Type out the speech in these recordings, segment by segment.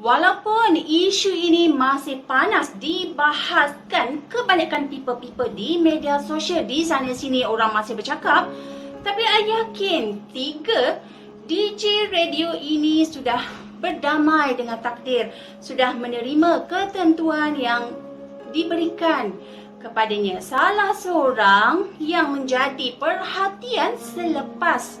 Walaupun isu ini masih panas dibahaskan kebanyakan people-people di media sosial di sana sini orang masih bercakap tapi I yakin tiga DJ radio ini sudah berdamai dengan takdir sudah menerima ketentuan yang diberikan kepadanya. Salah seorang yang menjadi perhatian selepas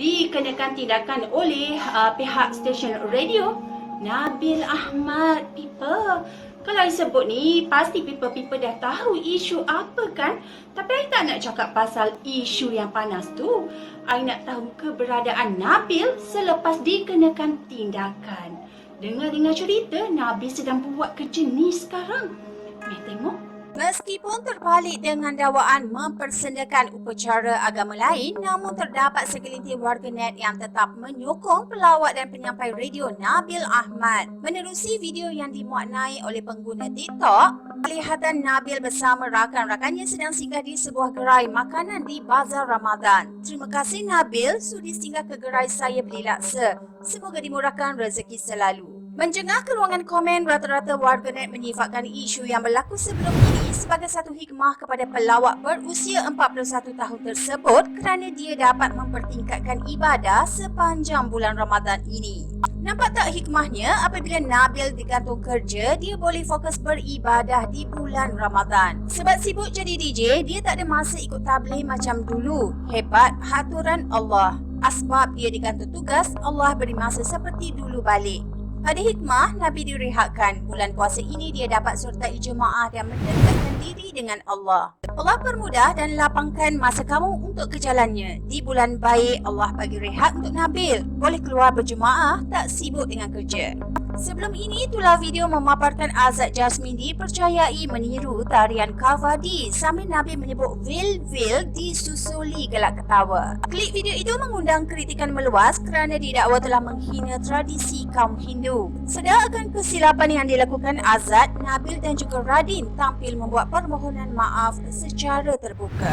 dikenakan tindakan oleh uh, pihak stesen radio Nabil Ahmad people. Kalau I sebut ni pasti people-people dah tahu isu apa kan? Tapi I tak nak cakap pasal isu yang panas tu. I nak tahu keberadaan Nabil selepas dikenakan tindakan. Dengar-dengar cerita Nabil sedang buat kerja ni sekarang. Mari tengok Meskipun terbalik dengan dakwaan mempersendakan upacara agama lain, namun terdapat segelintir warganet yang tetap menyokong pelawak dan penyampai radio Nabil Ahmad. Menerusi video yang dimuatnai oleh pengguna TikTok, kelihatan Nabil bersama rakan-rakannya sedang singgah di sebuah gerai makanan di Bazar Ramadan. Terima kasih Nabil sudi singgah ke gerai saya beli laksa. Semoga dimurahkan rezeki selalu. Menjengah ke ruangan komen, rata-rata warganet menyifatkan isu yang berlaku sebelum ini sebagai satu hikmah kepada pelawak berusia 41 tahun tersebut kerana dia dapat mempertingkatkan ibadah sepanjang bulan Ramadan ini. Nampak tak hikmahnya apabila Nabil digantung kerja, dia boleh fokus beribadah di bulan Ramadan. Sebab sibuk jadi DJ, dia tak ada masa ikut tabligh macam dulu. Hebat haturan Allah. Asbab dia digantung tugas, Allah beri masa seperti dulu balik. Ada hikmah, Nabi direhatkan. Bulan puasa ini dia dapat sertai jemaah dan mendekatkan diri dengan Allah. Allah permudah dan lapangkan masa kamu untuk ke jalannya. Di bulan baik, Allah bagi rehat untuk Nabil. Boleh keluar berjemaah, tak sibuk dengan kerja. Sebelum ini, itulah video memaparkan Azad Jasmine dipercayai meniru tarian Kavadi sambil Nabi menyebut Vil-Vil disusuli gelak ketawa. Klip video itu mengundang kritikan meluas kerana didakwa telah menghina tradisi kaum Hindu. Sedar akan kesilapan yang dilakukan Azad, Nabil dan juga Radin tampil membuat permohonan maaf secara terbuka.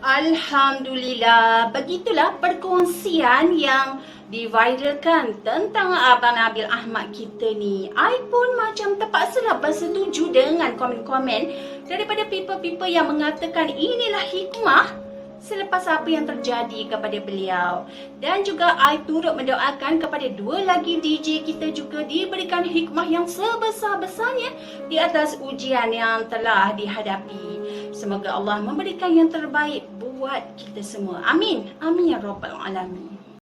Alhamdulillah, begitulah perkongsian yang diviralkan tentang Abang Nabil Ahmad kita ni. I pun macam terpaksalah bersetuju dengan komen-komen daripada people-people yang mengatakan inilah hikmah selepas apa yang terjadi kepada beliau. Dan juga I turut mendoakan kepada dua lagi DJ kita juga diberikan hikmah yang sebesar-besarnya di atas ujian yang telah dihadapi. Semoga Allah memberikan yang terbaik buat kita semua. Amin. Amin ya rabbal alamin.